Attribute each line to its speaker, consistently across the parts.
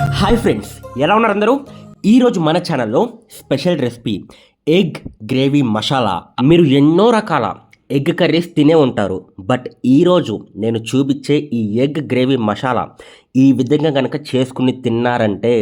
Speaker 1: Hi friends ఎలా ఉన్నారు అందరూ? ఈరోజు మన ఛానల్లో special recipe egg gravy masala. మీరు ఎన్నో రకాల ఎగ్ కర్రీస్ తినే ఉంటారు బట్ ఈరోజు నేను చూపించే ఈ ఎగ్ గ్రేవీ మసాలా ఈ విధంగా కనుక చేసుకుని తిన్నారంటే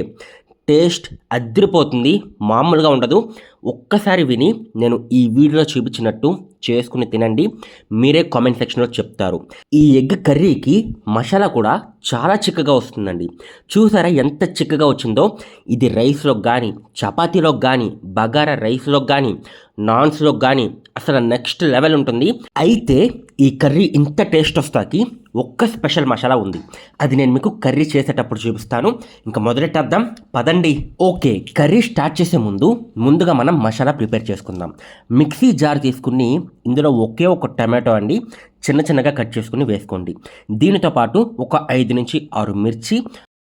Speaker 1: టేస్ట్ అదిరిపోతుంది మామూలుగా ఉండదు. ఒక్కసారి విని నేను ఈ వీడియోలో చూపించినట్టు చేసుకుని తినండి. మీరే కామెంట్ సెక్షన్లో చెప్తారు. ఈ ఎగ్ కర్రీకి మసాలా కూడా చాలా చిక్కగా వస్తుందండి. చూసారా ఎంత చిక్కగా వచ్చిందో? ఇది రైస్లో కానీ చపాతీలో కానీ బగారా రైస్లో కానీ నాన్స్లో కానీ అసలు నెక్స్ట్ లెవెల్ ఉంటుంది. అయితే ఈ కర్రీ ఇంత టేస్ట్ వస్తాకి ఒక్క స్పెషల్ మసాలా ఉంది. అది నేను మీకు కర్రీ చేసేటప్పుడు చూపిస్తాను. ఇంకా మొదలెట్టేద్దాం పదండి. ఓకే కర్రీ స్టార్ట్ చేసే ముందు ముందుగా మనం మసాలా ప్రిపేర్ చేసుకుందాం. మిక్సీ జార్ తీసుకుని ఇందులో ఒకే ఒక టమాటో అండి చిన్న చిన్నగా కట్ చేసుకుని వేసుకోండి. దీనితో పాటు ఒక ఐదు నుంచి ఆరు మిర్చి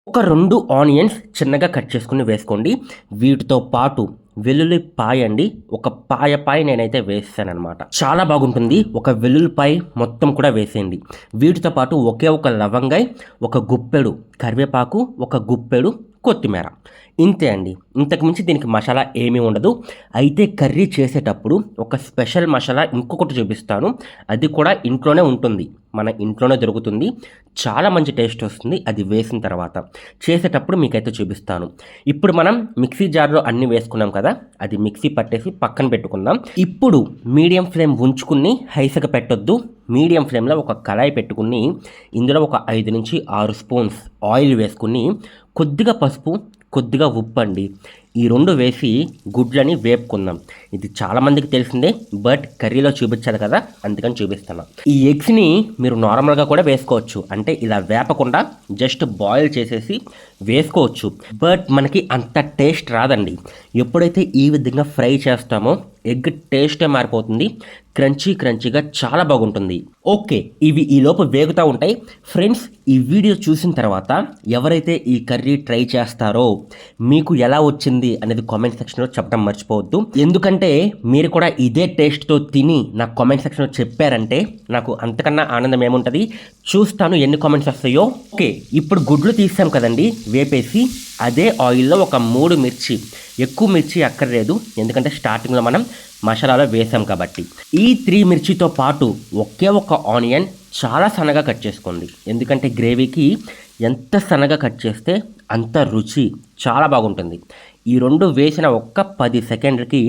Speaker 1: ఒక రెండు ఆనియన్స్ చిన్నగా కట్ చేసుకుని వేసుకోండి. వీటితో పాటు వెల్లుల్లి పాయ అండి. ఒక పాయ పాయ నేనైతే వేస్తాను అనమాట చాలా బాగుంటుంది. ఒక వెల్లుల్లిపాయ మొత్తం కూడా వేసేయండి. వీటితో పాటు ఒకే ఒక లవంగాయ ఒక గుప్పెడు కరివేపాకు ఒక గుప్పెడు కొత్తిమీర. ఇంతే అండి. ఇంతకుమించి దీనికి మసాలా ఏమీ ఉండదు. అయితే కర్రీ చేసేటప్పుడు ఒక స్పెషల్ మసాలా ఇంకొకటి చూపిస్తాను. అది కూడా ఇంట్లోనే ఉంటుంది. మన ఇంట్లోనే దొరుకుతుంది. చాలా మంచి టేస్ట్ వస్తుంది. అది వేసిన తర్వాత చేసేటప్పుడు మీకైతే చూపిస్తాను. ఇప్పుడు మనం మిక్సీ జార్లో అన్ని వేసుకున్నాం కదా? అది మిక్సీ పట్టేసి పక్కన పెట్టుకుందాం. ఇప్పుడు మీడియం ఫ్లేమ్ ఉంచుకుని హైసగా పెట్టొద్దు. మీడియం ఫ్లేమ్లో ఒక కళాయి పెట్టుకుని ఇందులో ఒక ఐదు నుంచి ఆరు స్పూన్స్ ఆయిల్ వేసుకుని కొద్దిగా పసుపు కొద్దిగా ఉప్పు అండి ఈ రెండు వేసి గుడ్లని వేపుకుందాం. ఇది చాలామందికి తెలిసిందే బట్ కర్రీలో చూపించాలి కదా అందుకని చూపిస్తాను ఈ ఎగ్స్ని మీరు నార్మల్గా కూడా వేసుకోవచ్చు. అంటే ఇలా వేపకుండా జస్ట్ బాయిల్ చేసేసి వేసుకోవచ్చు. బట్ మనకి అంత టేస్ట్ రాదండి. ఎప్పుడైతే ఈ విధంగా ఫ్రై చేస్తామో ఎగ్ టేస్టే మారిపోతుంది. క్రంచీ క్రంచీగా చాలా బాగుంటుంది. ఓకే ఇవి ఈ లోపు వేగుతూ ఉంటాయి. ఫ్రెండ్స్ ఈ వీడియో చూసిన తర్వాత ఎవరైతే ఈ కర్రీ ట్రై చేస్తారో మీకు ఎలా వచ్చింది అనేది కామెంట్ సెక్షన్లో చెప్పడం మర్చిపోవద్దు. ఎందుకంటే మీరు కూడా ఇదే టేస్ట్తో తిని నాకు కామెంట్ సెక్షన్లో చెప్పారంటే నాకు అంతకన్నా ఆనందం ఏముంటుంది? చూస్తాను ఎన్ని కామెంట్స్ వస్తాయో. ఓకే ఇప్పుడు గుడ్లు తీసాం కదండి. వేపేసి అదే ఆయిల్లో ఒక మూడు మిర్చి. ఎక్కువ మిర్చి అక్కర్లేదు. ఎందుకంటే స్టార్టింగ్లో మనం మసాలాలో వేసాం కాబట్టి. ఈ త్రీ మిర్చితో పాటు ఒకే ఒక ఆనియన్ చాలా సన్నగా కట్ చేసుకోండి. ఎందుకంటే గ్రేవీకి ఎంత సన్నగా కట్ చేస్తే అంత రుచి చాలా బాగుంటుంది. ఈ రెండు వేసిన ఒక్క పది సెకండ్లకి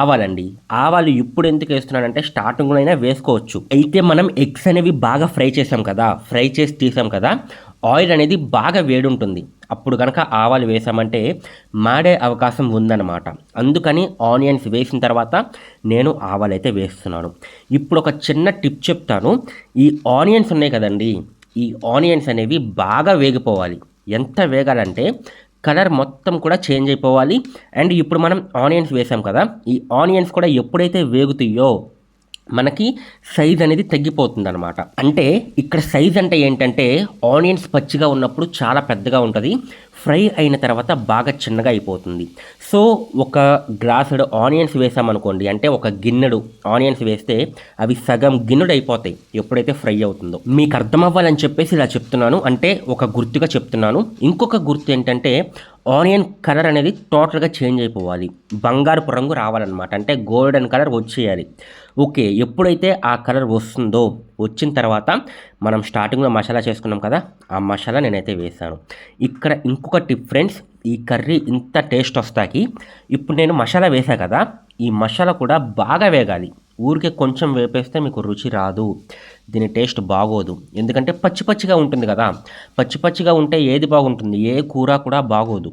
Speaker 1: ఆవాలండి. ఆవాలు ఇప్పుడు ఎందుకు వేస్తున్నానంటే స్టార్టింగ్లో అయినా వేసుకోవచ్చు. అయితే మనం ఎగ్స్ అనేవి బాగా ఫ్రై చేసాం కదా ఫ్రై చేసి తీసాం కదా ఆయిల్ అనేది బాగా వేడి ఉంటుంది. అప్పుడు కనుక ఆవాలు వేసామంటే మాడే అవకాశం ఉందన్నమాట. అందుకని ఆనియన్స్ వేసిన తర్వాత నేను ఆవాలు అయితే వేస్తున్నాను. ఇప్పుడు ఒక చిన్న టిప్ చెప్తాను. ఈ ఆనియన్స్ ఉన్నాయి కదండి ఈ ఆనియన్స్ అనేవి బాగా వేగిపోవాలి. ఎంత వేగాలంటే కలర్ మొత్తం కూడా చేంజ్ అయిపోవాలి. అండ్ ఇప్పుడు మనం ఆనియన్స్ వేసాం కదా ఈ ఆనియన్స్ కూడా ఎప్పుడైతే వేగుతాయో మనకి సైజ్ అనేది తగ్గిపోతుంది అనమాట అంటే ఇక్కడ సైజ్ అంటే ఏంటంటే ఆనియన్స్ పచ్చిగా ఉన్నప్పుడు చాలా పెద్దగా ఉంటుంది. ఫ్రై అయిన తర్వాత బాగా చిన్నగా అయిపోతుంది. సో ఒక గ్లాసుడు ఆనియన్స్ వేసామనుకోండి అంటే ఒక గిన్నెడు ఆనియన్స్ వేస్తే అవి సగం గిన్నెడు అయిపోతాయి ఎప్పుడైతే ఫ్రై అవుతుందో. మీకు అర్థం అవ్వాలని చెప్పేసి ఇలా చెప్తున్నాను. అంటే ఒక గుర్తుగా చెప్తున్నాను. ఇంకొక గుర్తు ఏంటంటే ఆనియన్ కలర్ అనేది టోటల్గా చేంజ్ అయిపోవాలి. బంగారుపు రంగు రావాలన్నమాట. అంటే గోల్డెన్ కలర్ వచ్చేయాలి. ఓకే ఎప్పుడైతే ఆ కలర్ వస్తుందో వచ్చిన తర్వాత మనం స్టార్టింగ్లో మసాలా చేసుకున్నాం కదా ఆ మసాలా నేనైతే వేసాను ఇక్కడ ఇంకొక టిప్ ఫ్రెండ్స్ ఈ కర్రీ ఇంత టేస్ట్ వస్తాకి ఇప్పుడు నేను మసాలా వేసా కదా ఈ మసాలా కూడా బాగా వేగాలి. ఊరికే కొంచెం వేపేస్తే మీకు రుచి రాదు. దీని టేస్ట్ బాగోదు. ఎందుకంటే పచ్చి పచ్చిగా ఉంటుంది కదా పచ్చి పచ్చిగా ఉంటే ఏది బాగుంటుంది? ఏ కూర కూడా బాగోదు.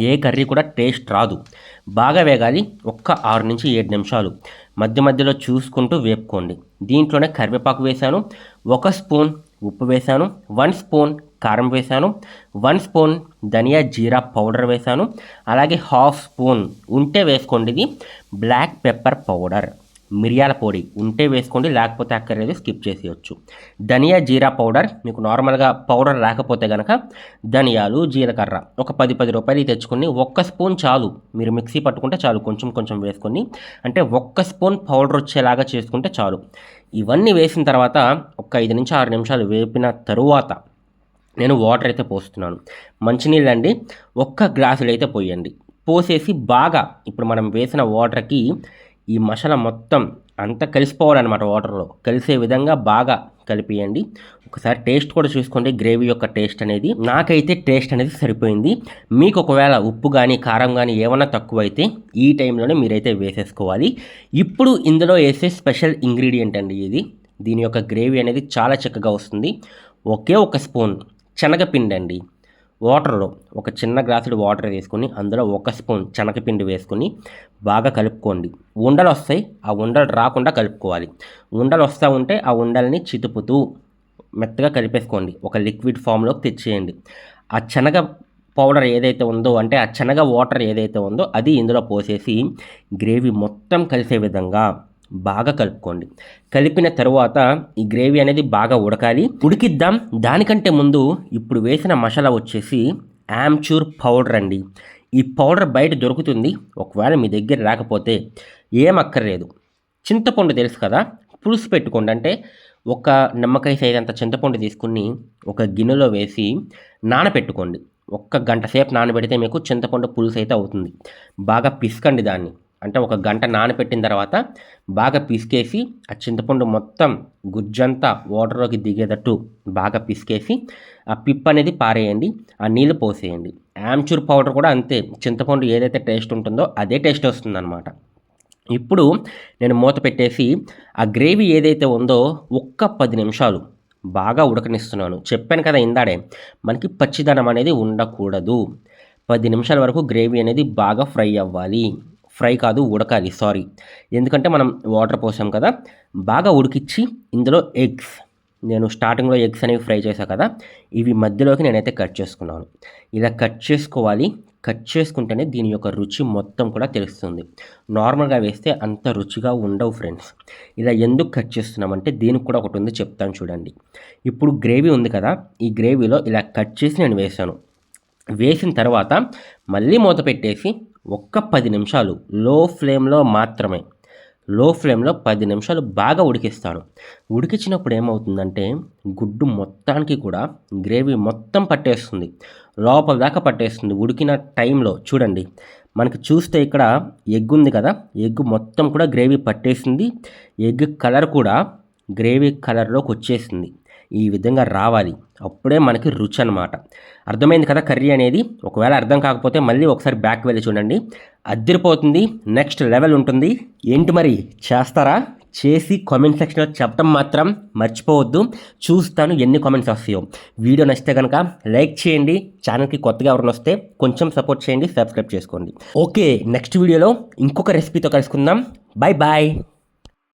Speaker 1: ఏ కర్రీ కూడా టేస్ట్ రాదు. బాగా వేగాలి ఒక్క ఆరు నుంచి ఏడు నిమిషాలు. మధ్య మధ్యలో చూసుకుంటూ వేపుకోండి. దీంట్లోనే కరివేపాకు వేశాను ఒక స్పూన్ ఉప్పు వేశాను వన్ స్పూన్ కారం వేశాను one spoon dhania jeera powder వేశాను అలాగే హాఫ్ స్పూన్ ఉంటే వేసుకోండి ఇది బ్లాక్ పెప్పర్ పౌడర్. మిరియాల పొడి ఉంటే వేసుకోండి లేకపోతే అక్కర్లేదు స్కిప్ చేసేయచ్చు. ధనియా జీరా పౌడర్ మీకు నార్మల్గా పౌడర్ రాకపోతే కనుక ధనియాలు జీలకర్ర ఒక పది పది రూపాయలు తెచ్చుకొని ఒక్క స్పూన్ చాలు. మీరు మిక్సీ పట్టుకుంటే చాలు కొంచెం కొంచెం వేసుకొని అంటే ఒక్క స్పూన్ పౌడర్ వచ్చేలాగా చేసుకుంటే చాలు. ఇవన్నీ వేసిన తర్వాత ఒక ఐదు నుంచి ఆరు నిమిషాలు వేపిన తరువాత నేను వాటర్ అయితే పోస్తున్నాను. మంచినీళ్ళు అండి ఒక్క గ్లాసులు అయితే పోయండి. పోసేసి బాగా ఇప్పుడు మనం వేసిన వాటర్కి ఈ మసాలా మొత్తం అంతా కలిసిపోవాలన్నమాట వాటర్లో. కలిసే విధంగా బాగా కలిపియండి. ఒకసారి టేస్ట్ కూడా చూసుకోండి గ్రేవీ యొక్క టేస్ట్ అనేది. నాకైతే టేస్ట్ అనేది సరిపోయింది. మీకు ఒకవేళ ఉప్పు కానీ కారం కానీ ఏమన్నా తక్కువైతే ఈ టైంలోనే మీరైతే వేసేసుకోవాలి. ఇప్పుడు ఇందులో వేసే స్పెషల్ ఇంగ్రీడియంట్ అండి ఇది. దీని యొక్క గ్రేవీ అనేది చాలా చక్కగా వస్తుంది. ఒకే ఒక స్పూన్ శనగపిండి అండి వాటర్లో ఒక చిన్న గ్లాసుడు వాటర్ వేసుకొని అందులో ఒక స్పూన్ శనగపిండి వేసుకొని బాగా కలుపుకోండి. ఉండలు వస్తాయి ఆ ఉండలు రాకుండా కలుపుకోవాలి. ఉండలు వస్తూ ఉంటే ఆ ఉండల్ని చితుపుతూ మెత్తగా కలిపేసుకోండి. ఒక లిక్విడ్ ఫామ్లోకి తెచ్చేయండి. ఆ శనగ పౌడర్ ఏదైతే ఉందో అంటే ఆ శనగ వాటర్ ఏదైతే ఉందో అది ఇందులో పోసేసి గ్రేవీ మొత్తం కలిసే విధంగా బాగా కలుపుకోండి. కలిపిన తరువాత ఈ గ్రేవీ అనేది బాగా ఉడకాలి. ఉడికిద్దాం. దానికంటే ముందు ఇప్పుడు వేసిన మసాలా వచ్చేసి ఆమ్చూర్ పౌడర్ అండి. ఈ పౌడర్ బయట దొరుకుతుంది. ఒకవేళ మీ దగ్గర రాకపోతే ఏం అక్కర్లేదు చింతపండు తెలుసు కదా? పులుసు పెట్టుకోండి. అంటే ఒక నిమ్మకాయ సైజ్ అంత చింతపండు తీసుకుని ఒక గిన్నెలో వేసి నానపెట్టుకోండి. ఒక్క గంట సేపు నానబెడితే మీకు చింతపండు పులుసు అయితే అవుతుంది. బాగా పిసకండి దాన్ని. అంటే ఒక గంట నానబెట్టిన తర్వాత బాగా పిసికేసి ఆ చింతపండు మొత్తం గుజ్జంతా వాటర్లోకి దిగేటట్టు బాగా పిసికేసి ఆ పిప్ అనేది పారేయండి ఆ నీళ్ళు పోసేయండి. ఆమ్చూర్ పౌడర్ కూడా అంతే చింతపండు ఏదైతే టేస్ట్ ఉంటుందో అదే టేస్ట్ వస్తుందన్నమాట. ఇప్పుడు నేను మూత పెట్టేసి ఆ గ్రేవీ ఏదైతే ఉందో ఒక్క పది నిమిషాలు బాగా ఉడకనిస్తున్నాను. చెప్పాను కదా ఇందాడే మనకి పచ్చిదనం అనేది ఉండకూడదు. పది నిమిషాల వరకు గ్రేవీ అనేది బాగా ఫ్రై అవ్వాలి. ఫ్రై కాదు ఉడకాలి. సారీ. ఎందుకంటే మనం వాటర్ పోసాం కదా బాగా ఉడికిచ్చి ఇందులో ఎగ్స్ నేను స్టార్టింగ్లో ఎగ్స్ అనేవి ఫ్రై చేశాను కదా ఇవి మధ్యలోకి నేనైతే కట్ చేసుకున్నాను. ఇలా కట్ చేసుకోవాలి. కట్ చేసుకుంటేనే దీని యొక్క రుచి మొత్తం కూడా తెలుస్తుంది. నార్మల్గా వేస్తే అంత రుచిగా ఉండవు ఫ్రెండ్స్. ఇలా ఎందుకు కట్ చేస్తున్నామంటే దీనికి కూడా ఒకటి ఉంది చెప్తాను చూడండి. ఇప్పుడు గ్రేవీ ఉంది కదా ఈ గ్రేవీలో ఇలా కట్ చేసి నేను వేసాను వేసిన తర్వాత మళ్ళీ మూత పెట్టేసి ఒక్క పది నిమిషాలు లో ఫ్లేమ్లో మాత్రమే. లో ఫ్లేమ్లో పది నిమిషాలు బాగా ఉడికిస్తాను. ఉడికించినప్పుడు ఏమవుతుందంటే గుడ్డు మొత్తానికి కూడా గ్రేవీ మొత్తం పట్టేస్తుంది. లోపల దాకా పట్టేస్తుంది ఉడికిన టైంలో. చూడండి మనకి చూస్తే ఇక్కడ ఎగ్ ఉంది కదా ఎగ్ మొత్తం కూడా గ్రేవీ పట్టేసింది. ఎగ్ కలర్ కూడా గ్రేవీ కలర్లోకి వచ్చేసింది ఈ విధంగా రావాలి. అప్పుడే మనకి రుచి అనమాట అర్థమైంది కదా కర్రీ అనేది? ఒకవేళ అర్థం కాకపోతే మళ్ళీ ఒకసారి బ్యాక్ వెళ్ళి చూడండి. అద్దరిపోతుంది. నెక్స్ట్ లెవెల్ ఉంటుంది. ఏంటి మరి? చేస్తారా? చేసి కామెంట్ సెక్షన్లో చెప్పడం మాత్రం మర్చిపోవద్దు. చూస్తాను ఎన్ని కామెంట్స్ వస్తాయో. వీడియో నచ్చితే కనుక లైక్ చేయండి. ఛానల్కి కొత్తగా ఎవరిని వస్తే కొంచెం సపోర్ట్ చేయండి. సబ్స్క్రైబ్ చేసుకోండి. ఓకే నెక్స్ట్ వీడియోలో ఇంకొక రెసిపీతో కలుసుకుందాం. Bye bye.